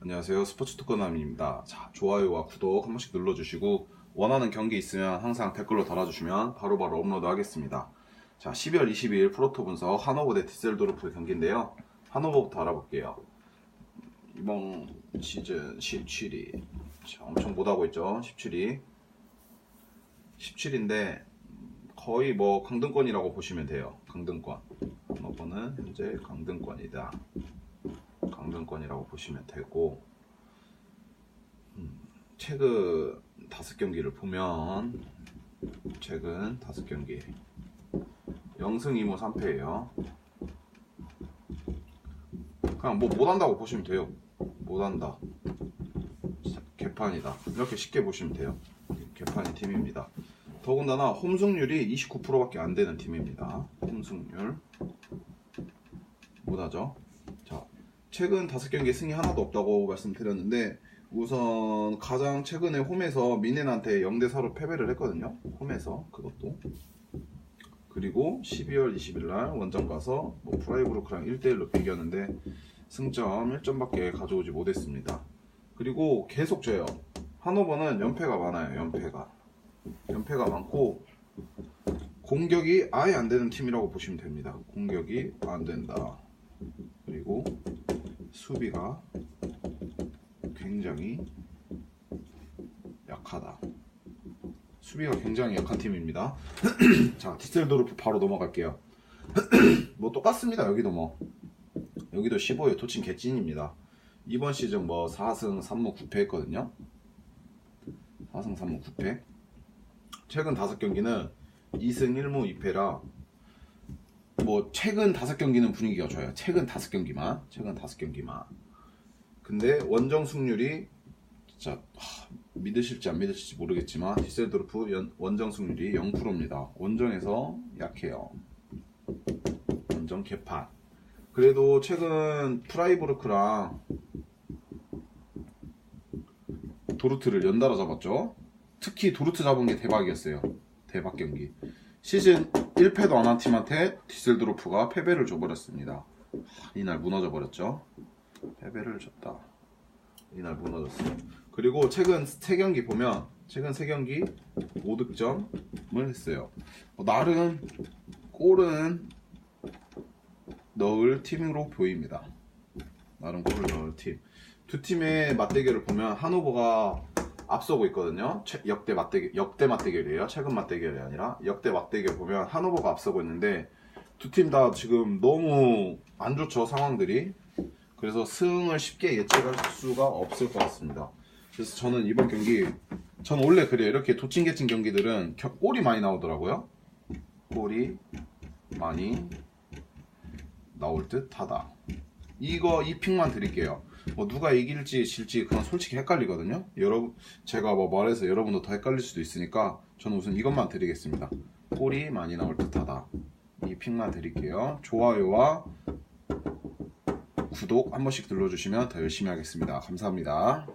안녕하세요. 스포츠 특권남입니다. 자, 좋아요와 구독 한 번씩 눌러주시고 원하는 경기 있으면 항상 댓글로 달아주시면 바로 바로 업로드 하겠습니다. 자, 12월 22일 프로토 분석 하노버 대 디셀도르프 경기인데요. 하노버부터 알아볼게요. 이번 시즌 17위. 자, 엄청 못하고 있죠. 17위. 17인데 거의 뭐 강등권이라고 보시면 돼요. 강등권. 하노버는 현재 강등권이다. 강등권이라고 보시면 되고 음, 최근 다섯 경기를 보면 최근 다섯 경기 0승 2무 3패예요. 그냥 뭐 못한다고 보시면 돼요. 못한다. 개판이다. 이렇게 쉽게 보시면 돼요. 개판이 팀입니다. 더군다나 홈승률이 29%밖에 안 되는 팀입니다. 홈승률 못하죠. 자, 최근 다섯 경기 승리 하나도 없다고 말씀드렸는데 우선 가장 최근에 홈에서 미넨한테 0대 4로 패배를 했거든요. 홈에서 그것도 그리고 12월 20일 날 원정 가서 뭐 프라이브로크랑 1대 1로 비겼는데 승점 1점밖에 가져오지 못했습니다. 그리고 계속 져요. 하노버는 연패가 많아요. 연패가 연패가 많고 공격이 아예 안 되는 팀이라고 보시면 됩니다. 공격이 안 된다. 그리고 수비가 굉장히 약하다. 수비가 굉장히 약한 팀입니다. 자, 디셀도르프 바로 넘어갈게요. 뭐 똑같습니다. 여기도 뭐 여기도 15회 도친 개찐입니다. 이번 시즌 뭐 4승 3무 9패 했거든요. 4승 3무 9패. 최근 5경기는 2승 1무 2패라 뭐 최근 다섯 경기는 분위기가 좋아요. 최근 다섯 경기만, 최근 다섯 경기만. 근데 원정 승률이 진짜 하, 믿으실지 안 믿으실지 모르겠지만 디셀도르프 연- 원정 승률이 0%입니다. 원정에서 약해요. 원정 개판. 그래도 최근 프라이부르크랑 도르트를 연달아 잡았죠. 특히 도르트 잡은 게 대박이었어요. 대박 경기. 시즌 1패도 안 한 팀한테 디셀드로프가 패배를 줘버렸습니다. 하, 이날 무너져 버렸죠. 패배를 줬다. 이날 무너졌어요. 그리고 최근 세 경기 보면 최근 세 경기 5득점을 했어요. 어, 나름 골은 넣을 팀으로 보입니다. 나름 골을 넣을 팀. 두 팀의 맞대결을 보면 하노버가 앞서고 있거든요. 최- 역대 맞대결, 역대 맞대결이에요. 최근 맞대결이 아니라 역대 맞대결 보면 하노버가 앞서고 있는데 두 팀 다 지금 너무 안 좋죠 상황들이. 그래서 승을 쉽게 예측할 수가 없을 것 같습니다. 그래서 저는 이번 경기, 전 원래 그래요. 이렇게 도찐개찐 경기들은 겨- 골이 많이 나오더라고요. 골이 많이 나올 듯 하다. 이거 이 픽만 드릴게요. 뭐 누가 이길지 질지 그건 솔직히 헷갈리거든요. 여러분 제가 뭐 말해서 여러분도 더 헷갈릴 수도 있으니까 저는 우선 이것만 드리겠습니다. 골이 많이 나올 듯하다. 이 픽만 드릴게요. 좋아요와 구독 한 번씩 눌러주시면 더 열심히 하겠습니다. 감사합니다.